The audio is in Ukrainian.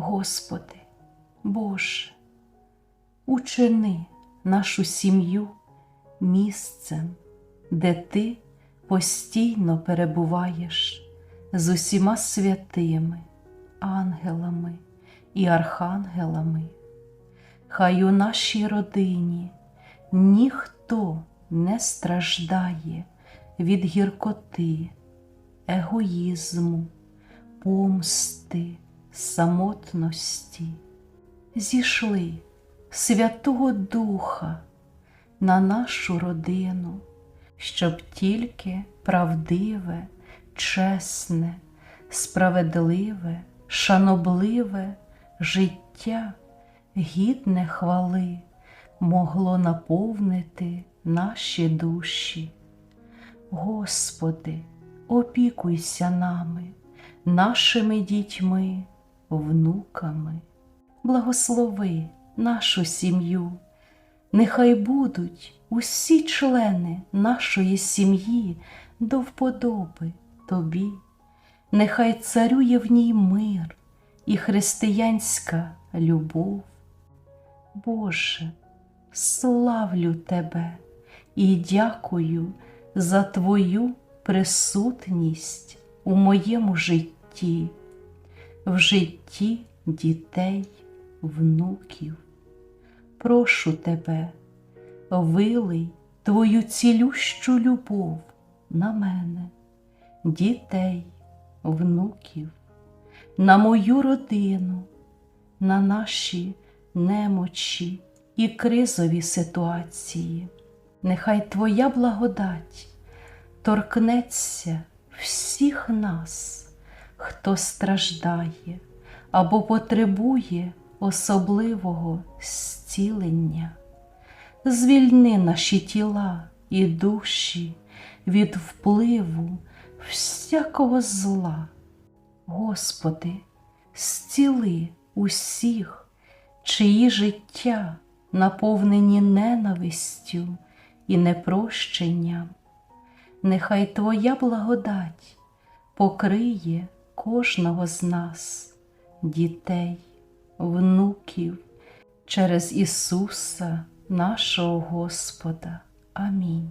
Господи, Боже, учини нашу сім'ю місцем, де Ти постійно перебуваєш з усіма святими, ангелами і архангелами. Хай у нашій родині ніхто не страждає від гіркоти, егоїзму, помсти, самотності. Зійшли Святого Духа на нашу родину, щоб тільки правдиве, чесне, справедливе, шанобливе життя, гідне хвали, могло наповнити наші душі. Господи, опікуйся нами, нашими дітьми, внуками, благослови нашу сім'ю, нехай будуть усі члени нашої сім'ї до вподоби Тобі, нехай царює в ній мир і християнська любов. Боже, славлю Тебе і дякую за Твою присутність у моєму житті, в житті дітей, внуків. Прошу Тебе, вилий Твою цілющу любов на мене, дітей, внуків, на мою родину, на наші немочі і кризові ситуації. Нехай Твоя благодать торкнеться всіх нас, хто страждає або потребує особливого зцілення. Звільни наші тіла і душі від впливу всякого зла. Господи, зціли усіх, чиї життя наповнені ненавистю і непрощенням. Нехай Твоя благодать покриє кожного з нас, дітей, внуків, через Ісуса, нашого Господа. Амінь.